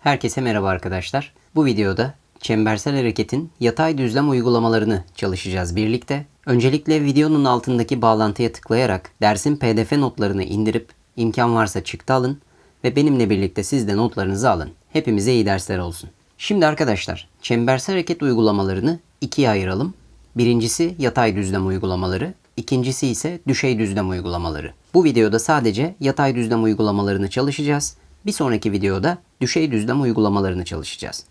Herkese merhaba arkadaşlar. Bu videoda çembersel hareketin yatay düzlem uygulamalarını çalışacağız birlikte. Öncelikle videonun altındaki bağlantıya tıklayarak dersin pdf notlarını indirip imkan varsa çıktı alın ve benimle birlikte siz de notlarınızı alın. Hepimize iyi dersler olsun. Şimdi arkadaşlar çembersel hareket uygulamalarını ikiye ayıralım. Birincisi yatay düzlem uygulamaları, ikincisi ise düşey düzlem uygulamaları. Bu videoda sadece yatay düzlem uygulamalarını çalışacağız. Bir sonraki videoda düşey düzlem uygulamalarını çalışacağız.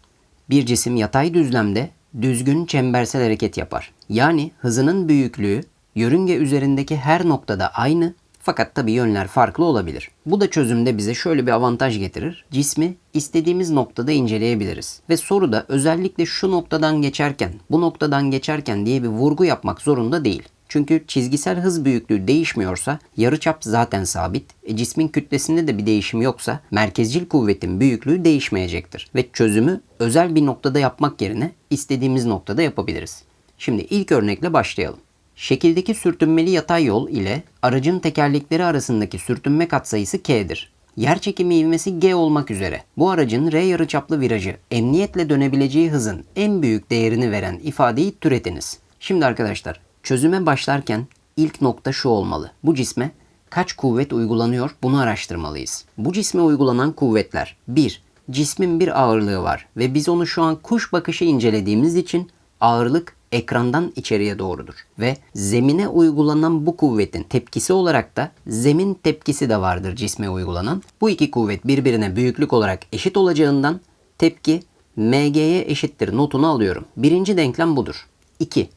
Bir cisim yatay düzlemde düzgün çembersel hareket yapar. Yani hızının büyüklüğü yörünge üzerindeki her noktada aynı fakat tabi yönler farklı olabilir. Bu da çözümde bize şöyle bir avantaj getirir. Cismi istediğimiz noktada inceleyebiliriz. Ve soruda özellikle şu noktadan geçerken, bu noktadan geçerken diye bir vurgu yapmak zorunda değil. Çünkü çizgisel hız büyüklüğü değişmiyorsa yarıçap zaten sabit. E, cismin kütlesinde de bir değişim yoksa merkezcil kuvvetin büyüklüğü değişmeyecektir. Ve çözümü özel bir noktada yapmak yerine istediğimiz noktada yapabiliriz. Şimdi ilk örnekle başlayalım. Şekildeki sürtünmeli yatay yol ile aracın tekerlekleri arasındaki sürtünme katsayısı K'dir. Yer çekimi ivmesi G olmak üzere bu aracın R yarıçaplı virajı emniyetle dönebileceği hızın en büyük değerini veren ifadeyi türetiniz. Şimdi arkadaşlar çözüme başlarken ilk nokta şu olmalı. Bu cisme kaç kuvvet uygulanıyor bunu araştırmalıyız. Bu cisme uygulanan kuvvetler 1. Cismin bir ağırlığı var ve biz onu şu an kuş bakışı incelediğimiz için ağırlık ekrandan içeriye doğrudur. Ve zemine uygulanan bu kuvvetin tepkisi olarak da zemin tepkisi de vardır cisme uygulanan. Bu iki kuvvet birbirine büyüklük olarak eşit olacağından tepki mg'ye eşittir notunu alıyorum. Birinci denklem budur. 2.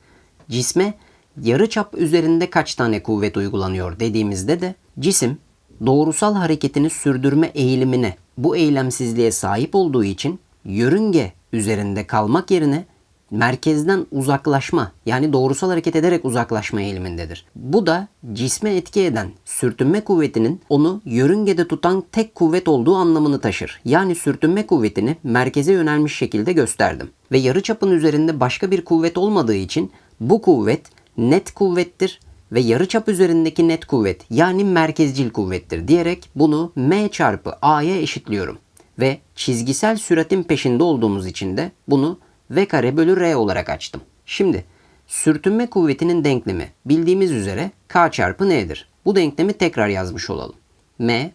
Cisme yarıçap üzerinde kaç tane kuvvet uygulanıyor dediğimizde de cisim doğrusal hareketini sürdürme eğilimine bu eylemsizliğe sahip olduğu için yörünge üzerinde kalmak yerine merkezden uzaklaşma yani doğrusal hareket ederek uzaklaşma eğilimindedir. Bu da cisme etki eden sürtünme kuvvetinin onu yörüngede tutan tek kuvvet olduğu anlamını taşır. Yani sürtünme kuvvetini merkeze yönelmiş şekilde gösterdim. Ve yarıçapın üzerinde başka bir kuvvet olmadığı için bu kuvvet net kuvvettir ve yarıçap üzerindeki net kuvvet yani merkezcil kuvvettir diyerek bunu m çarpı a'ya eşitliyorum. Ve çizgisel süratin peşinde olduğumuz için de bunu v kare bölü r olarak açtım. Şimdi sürtünme kuvvetinin denklemi bildiğimiz üzere k çarpı n'dir. Bu denklemi tekrar yazmış olalım. m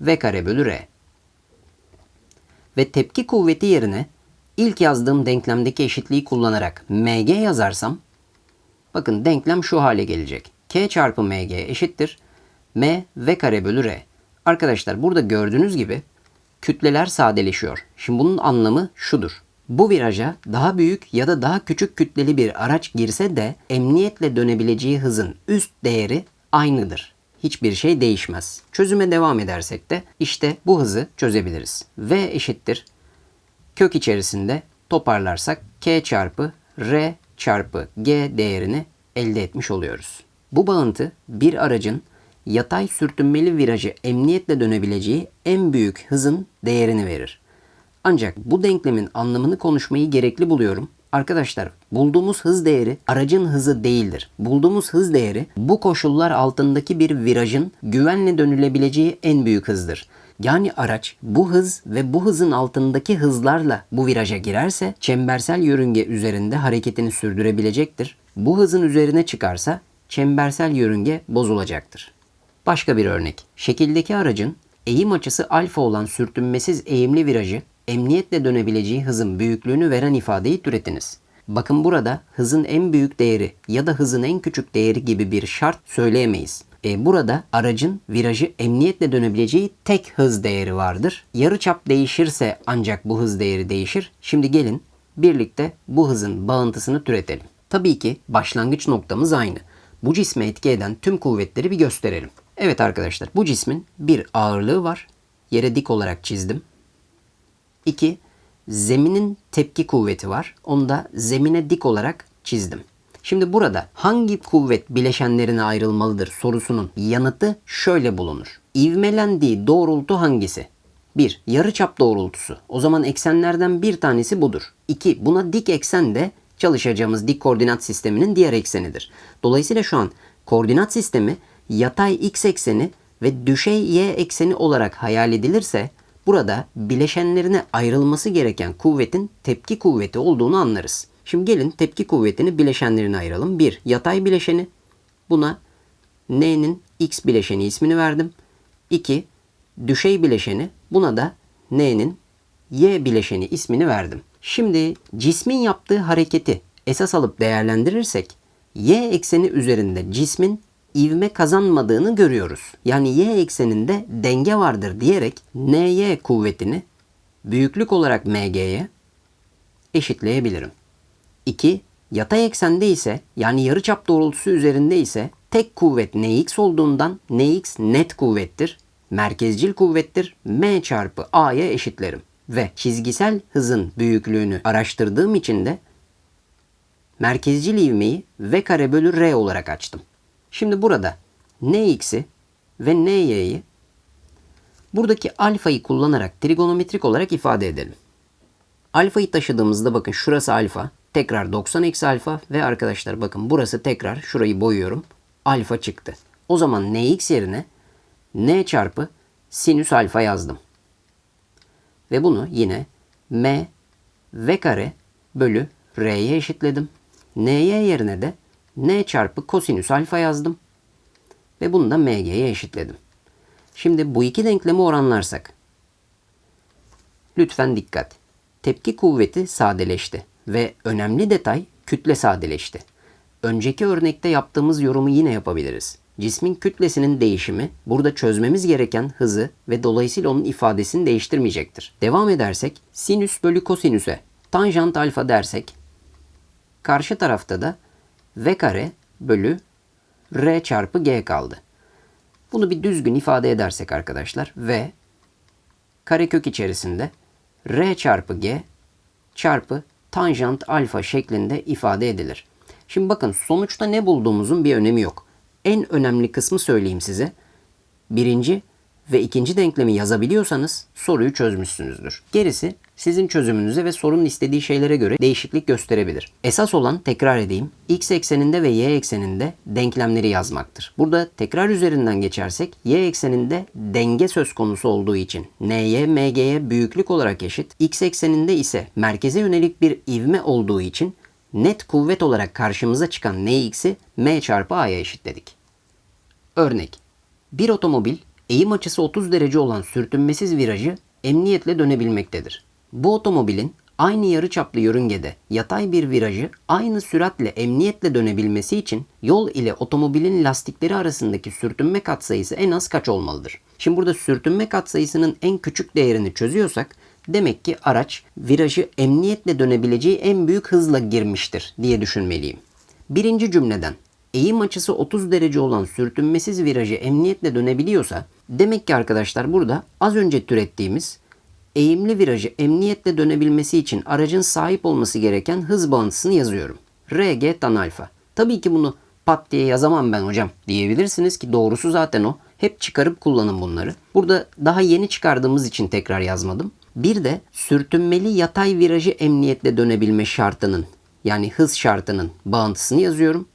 v kare bölü r. Ve tepki kuvveti yerine ilk yazdığım denklemdeki eşitliği kullanarak mg yazarsam bakın denklem şu hale gelecek. k çarpı mg eşittir m v kare bölü r. Arkadaşlar burada gördüğünüz gibi kütleler sadeleşiyor. Şimdi bunun anlamı şudur. Bu viraja daha büyük ya da daha küçük kütleli bir araç girse de emniyetle dönebileceği hızın üst değeri aynıdır. Hiçbir şey değişmez. Çözüme devam edersek de işte bu hızı çözebiliriz. V eşittir kök içerisinde toparlarsak k çarpı r çarpı g değerini elde etmiş oluyoruz. Bu bağıntı bir aracın yatay sürtünmeli virajı emniyetle dönebileceği en büyük hızın değerini verir. Ancak bu denklemin anlamını konuşmayı gerekli buluyorum. Arkadaşlar bulduğumuz hız değeri aracın hızı değildir. Bulduğumuz hız değeri bu koşullar altındaki bir virajın güvenle dönülebileceği en büyük hızdır. Yani araç bu hız ve bu hızın altındaki hızlarla bu viraja girerse çembersel yörünge üzerinde hareketini sürdürebilecektir. Bu hızın üzerine çıkarsa çembersel yörünge bozulacaktır. Başka bir örnek. Şekildeki aracın eğim açısı alfa olan sürtünmesiz eğimli virajı emniyetle dönebileceği hızın büyüklüğünü veren ifadeyi türetiniz. Bakın burada hızın en büyük değeri ya da hızın en küçük değeri gibi bir şart söyleyemeyiz. E, burada aracın virajı emniyetle dönebileceği tek hız değeri vardır. Yarı çap değişirse ancak bu hız değeri değişir. Şimdi gelin birlikte bu hızın bağıntısını türetelim. Tabii ki başlangıç noktamız aynı. Bu cisme etki eden tüm kuvvetleri bir gösterelim. Evet arkadaşlar bu cismin bir ağırlığı var. Yere dik olarak çizdim. 2. Zeminin tepki kuvveti var. Onu da zemine dik olarak çizdim. Şimdi burada hangi kuvvet bileşenlerine ayrılmalıdır sorusunun yanıtı şöyle bulunur. İvmelendiği doğrultu hangisi? 1. Yarıçap doğrultusu. O zaman eksenlerden bir tanesi budur. 2. Buna dik eksen de çalışacağımız dik koordinat sisteminin diğer eksenidir. Dolayısıyla şu an koordinat sistemi yatay x ekseni ve düşey y ekseni olarak hayal edilirse burada bileşenlerine ayrılması gereken kuvvetin tepki kuvveti olduğunu anlarız. Şimdi gelin tepki kuvvetini bileşenlerine ayıralım. 1. Yatay bileşeni. Buna n'nin x bileşeni ismini verdim. 2. Düşey bileşeni. Buna da n'nin y bileşeni ismini verdim. Şimdi cismin yaptığı hareketi esas alıp değerlendirirsek y ekseni üzerinde cismin ivme kazanmadığını görüyoruz. Yani y ekseninde denge vardır diyerek ny kuvvetini büyüklük olarak mg'ye eşitleyebilirim. 2. Yatay eksende ise yani yarıçap doğrultusu üzerinde ise tek kuvvet nx olduğundan nx net kuvvettir. Merkezcil kuvvettir. m çarpı a'ya eşitlerim. Ve çizgisel hızın büyüklüğünü araştırdığım için de merkezcil ivmeyi v kare bölü r olarak açtım. Şimdi burada nx'i ve ny'yi buradaki alfayı kullanarak trigonometrik olarak ifade edelim. Alfayı taşıdığımızda bakın şurası alfa. Tekrar 90 eksi alfa ve arkadaşlar bakın burası tekrar şurayı boyuyorum. Alfa çıktı. O zaman nx yerine n çarpı sinüs alfa yazdım. Ve bunu yine m v kare bölü r'ye eşitledim. ny yerine de n çarpı kosinüs alfa yazdım. Ve bunu da mg'ye eşitledim. Şimdi bu iki denklemi oranlarsak. Lütfen dikkat. Tepki kuvveti sadeleşti ve önemli detay kütle sadeleşti. Önceki örnekte yaptığımız yorumu yine yapabiliriz. Cismin kütlesinin değişimi burada çözmemiz gereken hızı ve dolayısıyla onun ifadesini değiştirmeyecektir. Devam edersek sinüs bölü kosinüse tanjant alfa dersek karşı tarafta da v kare bölü r çarpı g kaldı. Bunu bir düzgün ifade edersek arkadaşlar v karekök içerisinde r çarpı g çarpı tanjant alfa şeklinde ifade edilir. Şimdi bakın sonuçta ne bulduğumuzun bir önemi yok. En önemli kısmı söyleyeyim size. Birinci ve ikinci denklemi yazabiliyorsanız soruyu çözmüşsünüzdür. Gerisi sizin çözümünüze ve sorunun istediği şeylere göre değişiklik gösterebilir. Esas olan tekrar edeyim x ekseninde ve y ekseninde denklemleri yazmaktır. Burada tekrar üzerinden geçersek y ekseninde denge söz konusu olduğu için ny mg'ye büyüklük olarak eşit, x ekseninde ise merkeze yönelik bir ivme olduğu için net kuvvet olarak karşımıza çıkan nx'i m çarpı a'ya eşitledik. Örnek. Bir otomobil eğim açısı 30 derece olan sürtünmesiz virajı emniyetle dönebilmektedir. Bu otomobilin aynı yarıçaplı yörüngede yatay bir virajı aynı süratle emniyetle dönebilmesi için yol ile otomobilin lastikleri arasındaki sürtünme katsayısı en az kaç olmalıdır? Şimdi burada sürtünme katsayısının en küçük değerini çözüyorsak demek ki araç virajı emniyetle dönebileceği en büyük hızla girmiştir diye düşünmeliyim. Birinci cümleden eğim açısı 30 derece olan sürtünmesiz virajı emniyetle dönebiliyorsa demek ki arkadaşlar burada az önce türettiğimiz eğimli virajı emniyetle dönebilmesi için aracın sahip olması gereken hız bağıntısını yazıyorum. RG tan alfa. Tabii ki bunu pat diye yazamam ben hocam diyebilirsiniz ki doğrusu zaten o. Hep çıkarıp kullanın bunları. Burada daha yeni çıkardığımız için tekrar yazmadım. Bir de sürtünmeli yatay virajı emniyetle dönebilme şartının yani hız şartının bağıntısını yazıyorum.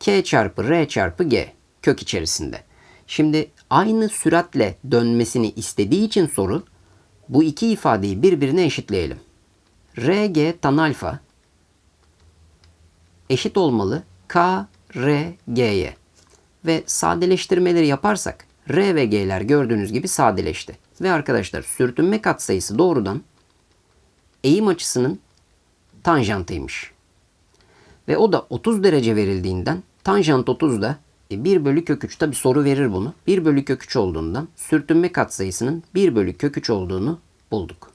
K çarpı R çarpı G kök içerisinde. Şimdi aynı süratle dönmesini istediği için soru bu iki ifadeyi birbirine eşitleyelim. RG tan alfa eşit olmalı K R G'ye. Ve sadeleştirmeleri yaparsak R ve G'ler gördüğünüz gibi sadeleşti. Ve arkadaşlar sürtünme katsayısı doğrudan eğim açısının tanjantıymış. Ve o da 30 derece verildiğinden tanjant 30 da 1 bölü kök 3 tabi soru verir bunu. 1 bölü kök 3 olduğundan sürtünme katsayısının 1 bölü kök 3 olduğunu bulduk.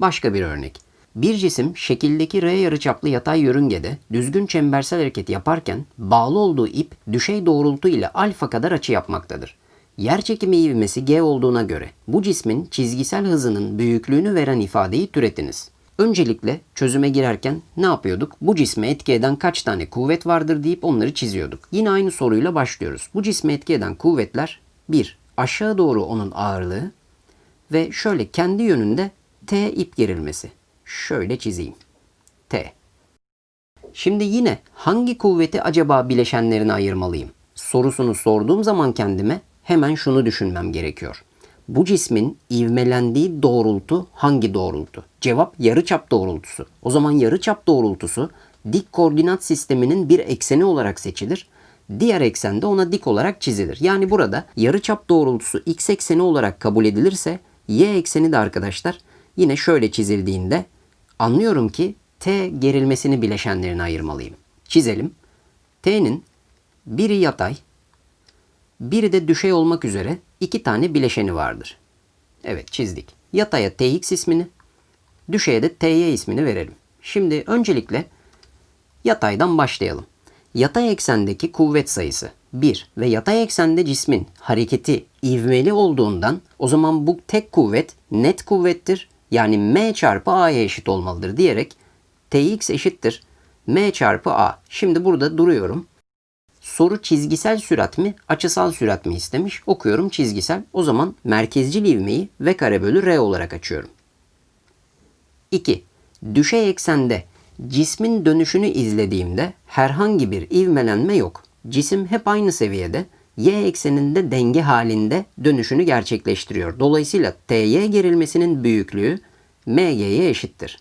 Başka bir örnek. Bir cisim şekildeki R yarıçaplı yatay yörüngede düzgün çembersel hareket yaparken bağlı olduğu ip düşey doğrultu ile alfa kadar açı yapmaktadır. Yer çekimi ivmesi g olduğuna göre bu cismin çizgisel hızının büyüklüğünü veren ifadeyi türetiniz. Öncelikle çözüme girerken ne yapıyorduk? Bu cisme etki eden kaç tane kuvvet vardır deyip onları çiziyorduk. Yine aynı soruyla başlıyoruz. Bu cisme etki eden kuvvetler 1. Aşağı doğru onun ağırlığı ve şöyle kendi yönünde T ip gerilmesi. şöyle çizeyim. T. Şimdi yine hangi kuvveti acaba bileşenlerine ayırmalıyım? Sorusunu sorduğum zaman kendime hemen şunu düşünmem gerekiyor. Bu cismin ivmelendiği doğrultu hangi doğrultu? Cevap yarıçap doğrultusu. O zaman yarıçap doğrultusu dik koordinat sisteminin bir ekseni olarak seçilir. Diğer eksende ona dik olarak çizilir. Yani burada yarıçap doğrultusu x ekseni olarak kabul edilirse y ekseni de arkadaşlar yine şöyle çizildiğinde anlıyorum ki t gerilmesini bileşenlerine ayırmalıyım. Çizelim. T'nin biri yatay, biri de düşey olmak üzere iki tane bileşeni vardır. Evet çizdik. Yataya tx ismini, düşeye de ty ismini verelim. Şimdi öncelikle yataydan başlayalım. Yatay eksendeki kuvvet sayısı 1 ve yatay eksende cismin hareketi ivmeli olduğundan o zaman bu tek kuvvet net kuvvettir. Yani m çarpı a'ya eşit olmalıdır diyerek tx eşittir m çarpı a. Şimdi burada duruyorum. Soru çizgisel sürat mi, açısal sürat mi istemiş? Okuyorum çizgisel. O zaman merkezcil ivmeyi v kare bölü r olarak açıyorum. 2. Düşey eksende cismin dönüşünü izlediğimde herhangi bir ivmelenme yok. Cisim hep aynı seviyede. Y ekseninde denge halinde dönüşünü gerçekleştiriyor. Dolayısıyla TY gerilmesinin büyüklüğü MG'ye eşittir.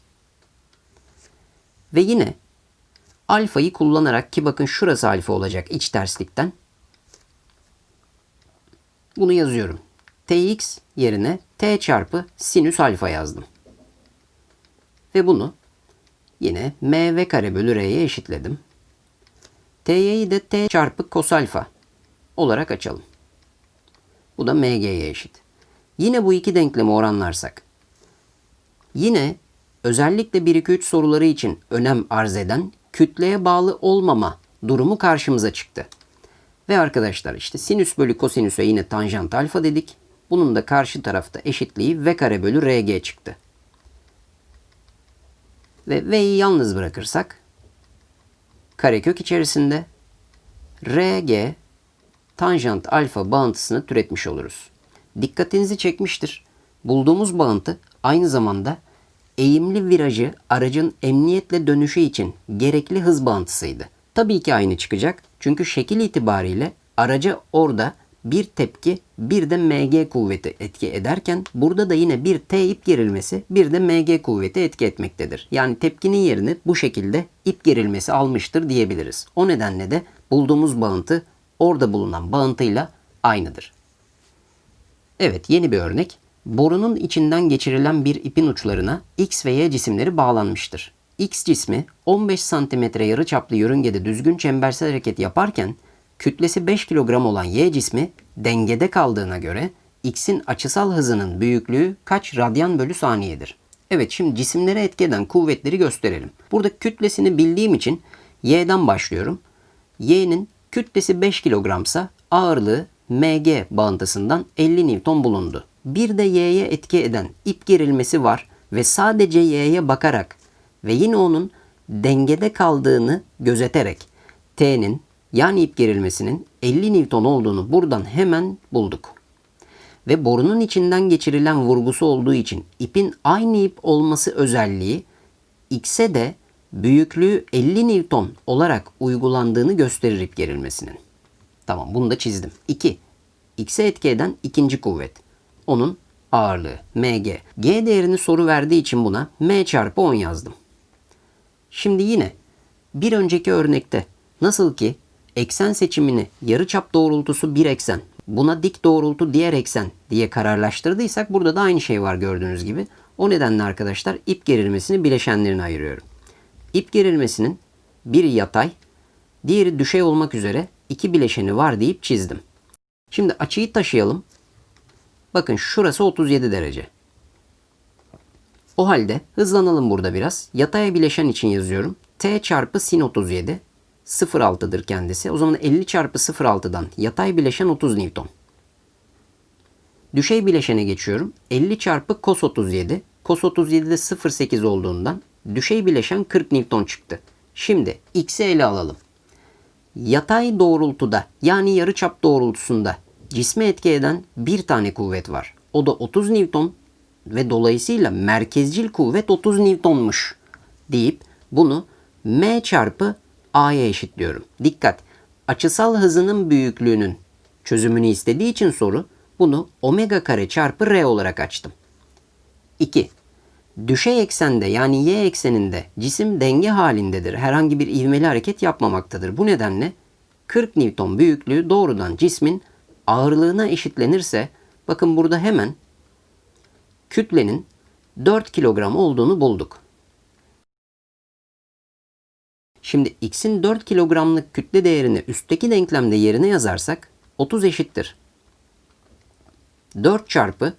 Ve yine alfayı kullanarak ki bakın şurası alfa olacak iç terslikten. Bunu yazıyorum. Tx yerine t çarpı sinüs alfa yazdım. Ve bunu yine mv kare bölü r'ye eşitledim. T'yi de t çarpı kos alfa olarak açalım. Bu da mg'ye eşit. Yine bu iki denklemi oranlarsak yine özellikle 1-2-3 soruları için önem arz eden kütleye bağlı olmama durumu karşımıza çıktı. Ve arkadaşlar işte sinüs bölü kosinüse yine tanjant alfa dedik. Bunun da karşı tarafta eşitliği v kare bölü rg çıktı. Ve v'yi yalnız bırakırsak karekök içerisinde rg tanjant alfa bağıntısını türetmiş oluruz. Dikkatinizi çekmiştir. Bulduğumuz bağıntı aynı zamanda eğimli virajı aracın emniyetle dönüşü için gerekli hız bağıntısıydı. Tabii ki aynı çıkacak. Çünkü şekil itibariyle araca orada bir tepki bir de mg kuvveti etki ederken burada da yine bir t ip gerilmesi bir de mg kuvveti etki etmektedir. Yani tepkinin yerini bu şekilde ip gerilmesi almıştır diyebiliriz. O nedenle de bulduğumuz bağıntı orada bulunan bağıntıyla aynıdır. Evet yeni bir örnek. Borunun içinden geçirilen bir ipin uçlarına X ve Y cisimleri bağlanmıştır. X cismi 15 cm yarıçaplı yörüngede düzgün çembersel hareket yaparken kütlesi 5 kilogram olan Y cismi dengede kaldığına göre X'in açısal hızının büyüklüğü kaç radyan bölü saniyedir? Evet şimdi cisimlere etki eden kuvvetleri gösterelim. Burada kütlesini bildiğim için Y'den başlıyorum. Y'nin kütlesi 5 kilogramsa ağırlığı mg bağıntısından 50 Newton bulundu. Bir de y'ye etki eden ip gerilmesi var ve sadece y'ye bakarak ve yine onun dengede kaldığını gözeterek t'nin yani ip gerilmesinin 50 Newton olduğunu buradan hemen bulduk. Ve borunun içinden geçirilen vurgusu olduğu için ipin aynı ip olması özelliği x'e de büyüklüğü 50 Newton olarak uygulandığını gösterir ip gerilmesinin. Tamam bunu da çizdim. 2. X'e etki eden ikinci kuvvet. Onun ağırlığı mg. G değerini soru verdiği için buna m çarpı 10 yazdım. Şimdi yine bir önceki örnekte nasıl ki eksen seçimini yarıçap doğrultusu bir eksen, buna dik doğrultu diğer eksen diye kararlaştırdıysak burada da aynı şey var gördüğünüz gibi. O nedenle arkadaşlar ip gerilmesini bileşenlerine ayırıyorum. İp gerilmesinin biri yatay, diğeri düşey olmak üzere iki bileşeni var deyip çizdim. Şimdi açıyı taşıyalım. Bakın şurası 37 derece. O halde hızlanalım burada biraz. Yatay bileşen için yazıyorum. T çarpı sin 37 0.6'dır kendisi. O zaman 50 çarpı 0.6'dan yatay bileşen 30 Newton. Düşey bileşene geçiyorum. 50 çarpı cos 37. Cos 37 de 0.8 olduğundan düşey bileşen 40 Newton çıktı. Şimdi x'i ele alalım. Yatay doğrultuda yani yarıçap doğrultusunda cisme etki eden bir tane kuvvet var. O da 30 Newton. ve dolayısıyla merkezcil kuvvet 30 Newton'muş deyip bunu M çarpı A'ya eşitliyorum. Dikkat! Açısal hızının büyüklüğünün çözümünü istediği için soru bunu omega kare çarpı R olarak açtım. 2. Düşey eksende yani y ekseninde cisim denge halindedir. Herhangi bir ivmeli hareket yapmamaktadır. Bu nedenle 40 Newton büyüklüğü doğrudan cismin ağırlığına eşitlenirse bakın burada hemen kütlenin 4 kilogram olduğunu bulduk. Şimdi x'in 4 kilogramlık kütle değerini üstteki denklemde yerine yazarsak 30 eşittir. 4 çarpı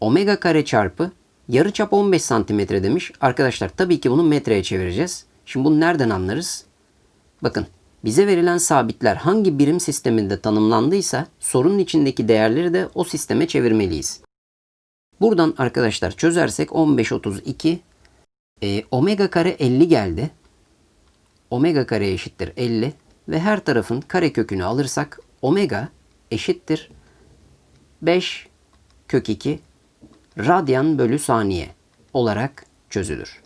omega kare çarpı yarıçap 15 santimetre demiş. Arkadaşlar tabii ki bunu metreye çevireceğiz. Şimdi bunu nereden anlarız? Bakın bize verilen sabitler hangi birim sisteminde tanımlandıysa sorunun içindeki değerleri de o sisteme çevirmeliyiz. Buradan arkadaşlar çözersek 15 32 e, omega kare 50 geldi. Omega kare eşittir 50 ve her tarafın kare kökünü alırsak omega eşittir 5 kök 2 radyan bölü saniye olarak çözülür.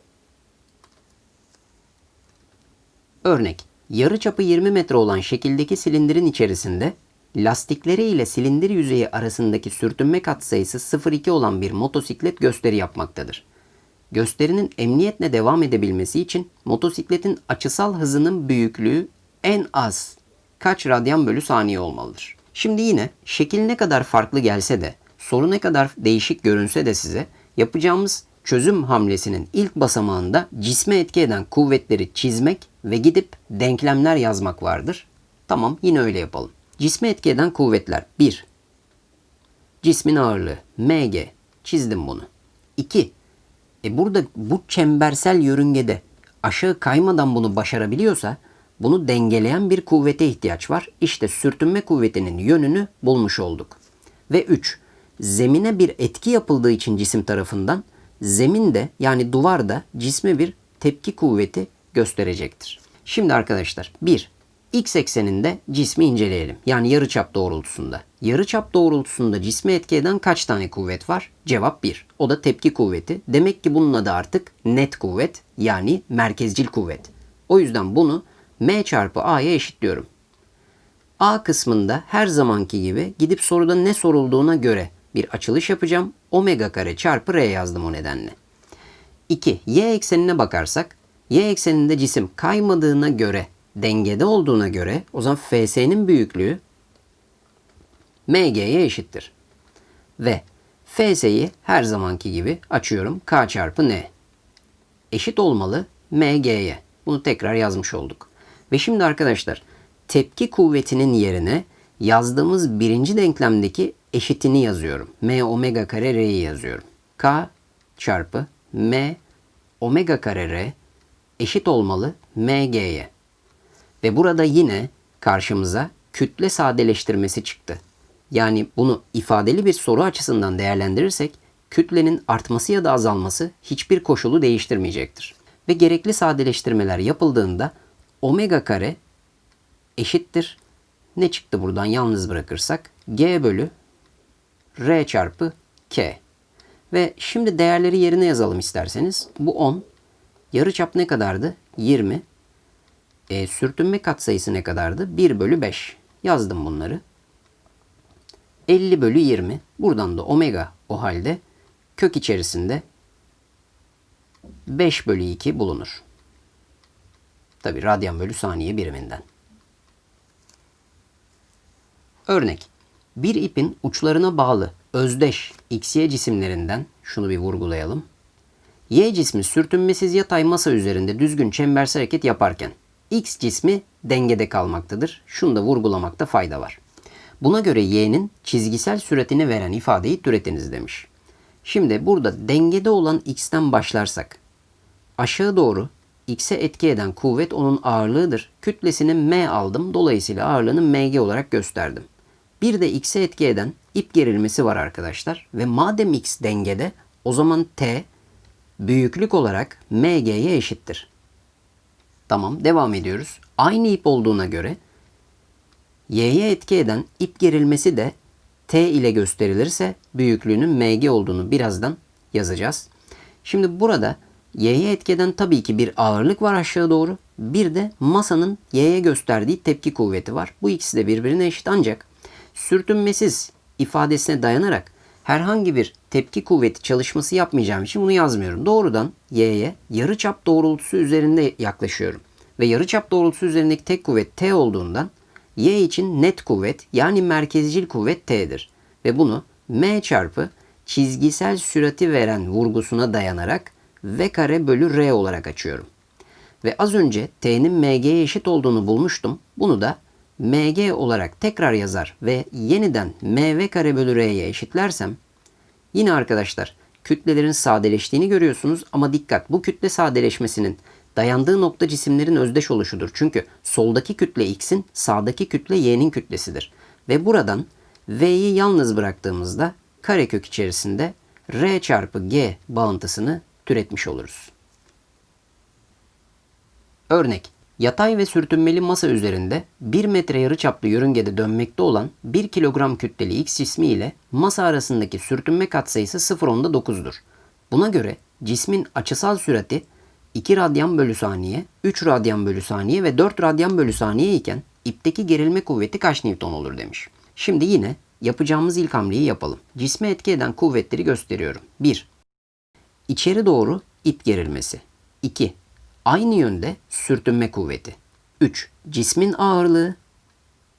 Örnek, yarı çapı 20 metre olan şekildeki silindirin içerisinde lastikleri ile silindir yüzeyi arasındaki sürtünme katsayısı 0,2 olan bir motosiklet gösteri yapmaktadır. Gösterinin emniyetle devam edebilmesi için motosikletin açısal hızının büyüklüğü en az kaç radyan bölü saniye olmalıdır? Şimdi yine şekil ne kadar farklı gelse de soru ne kadar değişik görünse de size yapacağımız çözüm hamlesinin ilk basamağında cisme etki eden kuvvetleri çizmek ve gidip denklemler yazmak vardır. Tamam yine öyle yapalım. Cisme etki eden kuvvetler 1. Cismin ağırlığı mg. Çizdim bunu. 2. E burada bu çembersel yörüngede aşağı kaymadan bunu başarabiliyorsa bunu dengeleyen bir kuvvete ihtiyaç var. İşte sürtünme kuvvetinin yönünü bulmuş olduk. Ve 3. Zemine bir etki yapıldığı için cisim tarafından zeminde yani duvarda cisme bir tepki kuvveti gösterecektir. Şimdi arkadaşlar 1. X ekseninde cismi inceleyelim. Yani yarıçap doğrultusunda. Yarıçap doğrultusunda cisme etki eden kaç tane kuvvet var? Cevap 1. O da tepki kuvveti. Demek ki bunun adı artık net kuvvet yani merkezcil kuvvet. O yüzden bunu M çarpı A'ya eşitliyorum. A kısmında her zamanki gibi gidip soruda ne sorulduğuna göre bir açılış yapacağım. Omega kare çarpı R yazdım o nedenle. 2. Y eksenine bakarsak Y ekseninde cisim kaymadığına göre dengede olduğuna göre o zaman FS'nin büyüklüğü MG'ye eşittir. Ve FS'yi her zamanki gibi açıyorum. K çarpı N. Eşit olmalı MG'ye. Bunu tekrar yazmış olduk. Ve şimdi arkadaşlar tepki kuvvetinin yerine yazdığımız birinci denklemdeki eşitini yazıyorum. M omega kare R'yi yazıyorum. K çarpı M omega kare R eşit olmalı MG'ye. Ve burada yine karşımıza kütle sadeleştirmesi çıktı. Yani bunu ifadeli bir soru açısından değerlendirirsek kütlenin artması ya da azalması hiçbir koşulu değiştirmeyecektir. Ve gerekli sadeleştirmeler yapıldığında omega kare eşittir. Ne çıktı buradan yalnız bırakırsak? G bölü R çarpı K. Ve şimdi değerleri yerine yazalım isterseniz. Bu 10. Yarıçap ne kadardı? 20. E, sürtünme katsayısı ne kadardı? 1 bölü 5. Yazdım bunları. 50 bölü 20. Buradan da omega o halde kök içerisinde 5 bölü 2 bulunur. Tabi radyan bölü saniye biriminden. Örnek. Bir ipin uçlarına bağlı özdeş XY cisimlerinden şunu bir vurgulayalım. Y cismi sürtünmesiz yatay masa üzerinde düzgün çembersel hareket yaparken X cismi dengede kalmaktadır. Şunu da vurgulamakta fayda var. Buna göre Y'nin çizgisel süratini veren ifadeyi türetiniz demiş. Şimdi burada dengede olan X'ten başlarsak aşağı doğru X'e etki eden kuvvet onun ağırlığıdır. Kütlesini M aldım. Dolayısıyla ağırlığını MG olarak gösterdim. Bir de X'e etki eden ip gerilmesi var arkadaşlar. Ve madem X dengede o zaman T büyüklük olarak MG'ye eşittir. Tamam devam ediyoruz. Aynı ip olduğuna göre Y'ye etki eden ip gerilmesi de T ile gösterilirse büyüklüğünün mg olduğunu birazdan yazacağız. Şimdi burada y'ye etkeden tabii ki bir ağırlık var aşağı doğru. Bir de masanın y'ye gösterdiği tepki kuvveti var. Bu ikisi de birbirine eşit ancak sürtünmesiz ifadesine dayanarak herhangi bir tepki kuvveti çalışması yapmayacağım için bunu yazmıyorum. Doğrudan y'ye yarıçap doğrultusu üzerinde yaklaşıyorum. Ve yarıçap doğrultusu üzerindeki tek kuvvet t olduğundan y için net kuvvet yani merkezcil kuvvet t'dir. Ve bunu m çarpı çizgisel sürati veren vurgusuna dayanarak v kare bölü r olarak açıyorum. Ve az önce t'nin mg'ye eşit olduğunu bulmuştum. Bunu da mg olarak tekrar yazar ve yeniden mv kare bölü r'ye eşitlersem yine arkadaşlar kütlelerin sadeleştiğini görüyorsunuz ama dikkat bu kütle sadeleşmesinin dayandığı nokta cisimlerin özdeş oluşudur. Çünkü soldaki kütle x'in sağdaki kütle y'nin kütlesidir. Ve buradan v'yi yalnız bıraktığımızda karekök içerisinde r çarpı g bağıntısını türetmiş oluruz. Örnek Yatay ve sürtünmeli masa üzerinde 1 metre yarıçaplı yörüngede dönmekte olan 1 kilogram kütleli X cismi ile masa arasındaki sürtünme katsayısı 0.9'dur. Buna göre cismin açısal sürati 2 radyan bölü saniye, 3 radyan bölü saniye ve 4 radyan bölü saniye iken ipteki gerilme kuvveti kaç Newton olur demiş. Şimdi yine yapacağımız ilk hamleyi yapalım. Cisme etki eden kuvvetleri gösteriyorum. 1. İçeri doğru ip gerilmesi. 2. Aynı yönde sürtünme kuvveti. 3. Cismin ağırlığı.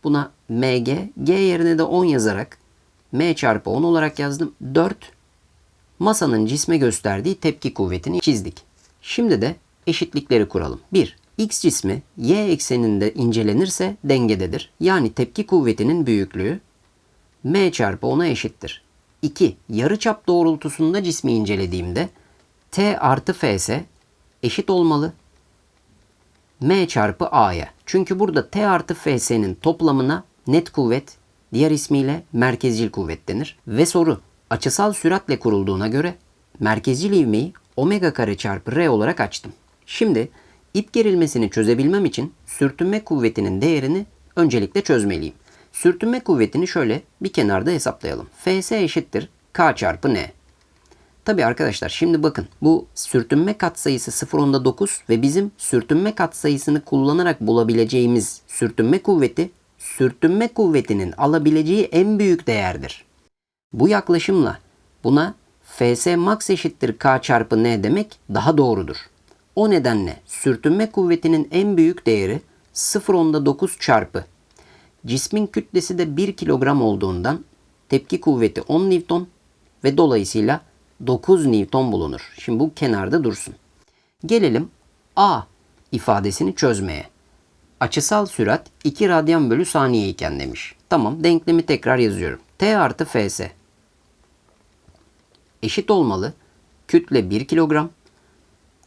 Buna mg, g yerine de 10 yazarak m çarpı 10 olarak yazdım. 4. Masanın cisme gösterdiği tepki kuvvetini çizdik. Şimdi de eşitlikleri kuralım. 1. X cismi y ekseninde incelenirse dengededir. Yani tepki kuvvetinin büyüklüğü m çarpı 10'a eşittir. 2. Yarıçap doğrultusunda cismi incelediğimde t artı fs eşit olmalı m çarpı a'ya. Çünkü burada t artı fs'nin toplamına net kuvvet, diğer ismiyle merkezcil kuvvet denir. Ve soru açısal süratle kurulduğuna göre merkezcil ivmeyi omega kare çarpı r olarak açtım. Şimdi ip gerilmesini çözebilmem için sürtünme kuvvetinin değerini öncelikle çözmeliyim. Sürtünme kuvvetini şöyle bir kenarda hesaplayalım. Fs eşittir k çarpı n. Tabi arkadaşlar şimdi bakın bu sürtünme katsayısı 0.9 ve bizim sürtünme katsayısını kullanarak bulabileceğimiz sürtünme kuvveti sürtünme kuvvetinin alabileceği en büyük değerdir. Bu yaklaşımla buna Fs max eşittir K çarpı N demek daha doğrudur. O nedenle sürtünme kuvvetinin en büyük değeri 0.9 çarpı cismin kütlesi de 1 kilogram olduğundan tepki kuvveti 10 Newton ve dolayısıyla 9 Newton bulunur. Şimdi bu kenarda dursun. Gelelim A ifadesini çözmeye. Açısal sürat 2 radyan bölü saniye iken demiş. Tamam denklemi tekrar yazıyorum. T artı Fs eşit olmalı. Kütle 1 kilogram.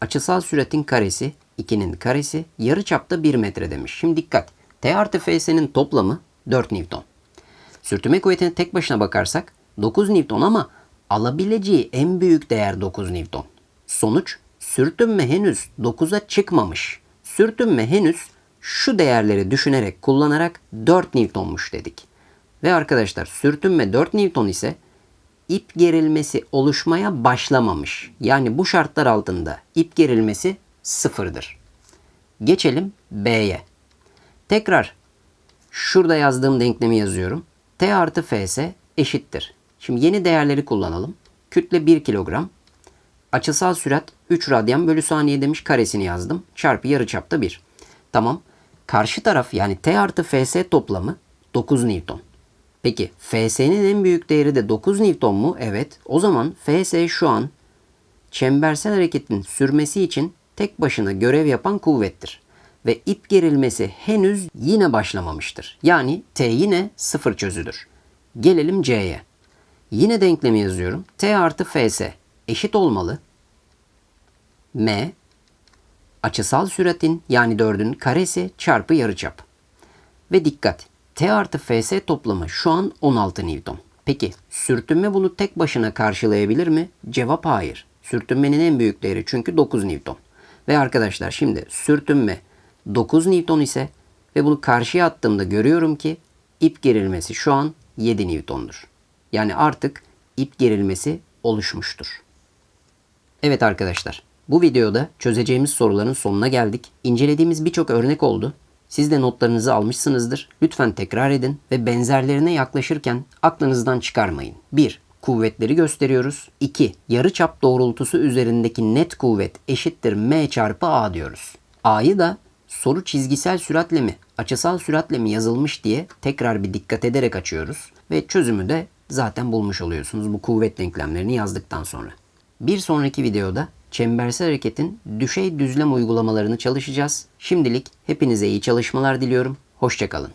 Açısal süratin karesi 2'nin karesi yarı çapta 1 metre demiş. Şimdi dikkat. T artı Fs'nin toplamı 4 Newton. Sürtünme kuvvetine tek başına bakarsak 9 Newton ama alabileceği en büyük değer 9 Newton. Sonuç sürtünme henüz 9'a çıkmamış. Sürtünme henüz şu değerleri düşünerek kullanarak 4 Newton'muş dedik. Ve arkadaşlar sürtünme 4 Newton ise ip gerilmesi oluşmaya başlamamış. Yani bu şartlar altında ip gerilmesi sıfırdır. Geçelim B'ye. Tekrar şurada yazdığım denklemi yazıyorum. T artı Fs eşittir. Şimdi yeni değerleri kullanalım. Kütle 1 kilogram. Açısal sürat 3 radyan bölü saniye demiş karesini yazdım. Çarpı yarıçapta 1. Tamam. Karşı taraf yani T artı Fs toplamı 9 Newton. Peki Fs'nin en büyük değeri de 9 Newton mu? Evet. O zaman Fs şu an çembersel hareketin sürmesi için tek başına görev yapan kuvvettir. Ve ip gerilmesi henüz yine başlamamıştır. Yani T yine sıfır çözüdür. Gelelim C'ye. Yine denklemi yazıyorum. T artı Fs eşit olmalı. M açısal süratin yani 4'ün karesi çarpı yarıçap. Ve dikkat. T artı Fs toplamı şu an 16 Newton. Peki sürtünme bunu tek başına karşılayabilir mi? Cevap hayır. Sürtünmenin en büyük değeri çünkü 9 Newton. Ve arkadaşlar şimdi sürtünme 9 Newton ise ve bunu karşıya attığımda görüyorum ki ip gerilmesi şu an 7 Newton'dur. Yani artık ip gerilmesi oluşmuştur. Evet arkadaşlar, bu videoda çözeceğimiz soruların sonuna geldik. İncelediğimiz birçok örnek oldu. Siz de notlarınızı almışsınızdır. Lütfen tekrar edin ve benzerlerine yaklaşırken aklınızdan çıkarmayın. 1. Kuvvetleri gösteriyoruz. 2. Yarıçap doğrultusu üzerindeki net kuvvet eşittir m çarpı a diyoruz. A'yı da soru çizgisel süratle mi, açısal süratle mi yazılmış diye tekrar bir dikkat ederek açıyoruz ve çözümü de zaten bulmuş oluyorsunuz bu kuvvet denklemlerini yazdıktan sonra. Bir sonraki videoda çembersel hareketin düşey düzlem uygulamalarını çalışacağız. Şimdilik hepinize iyi çalışmalar diliyorum. Hoşçakalın.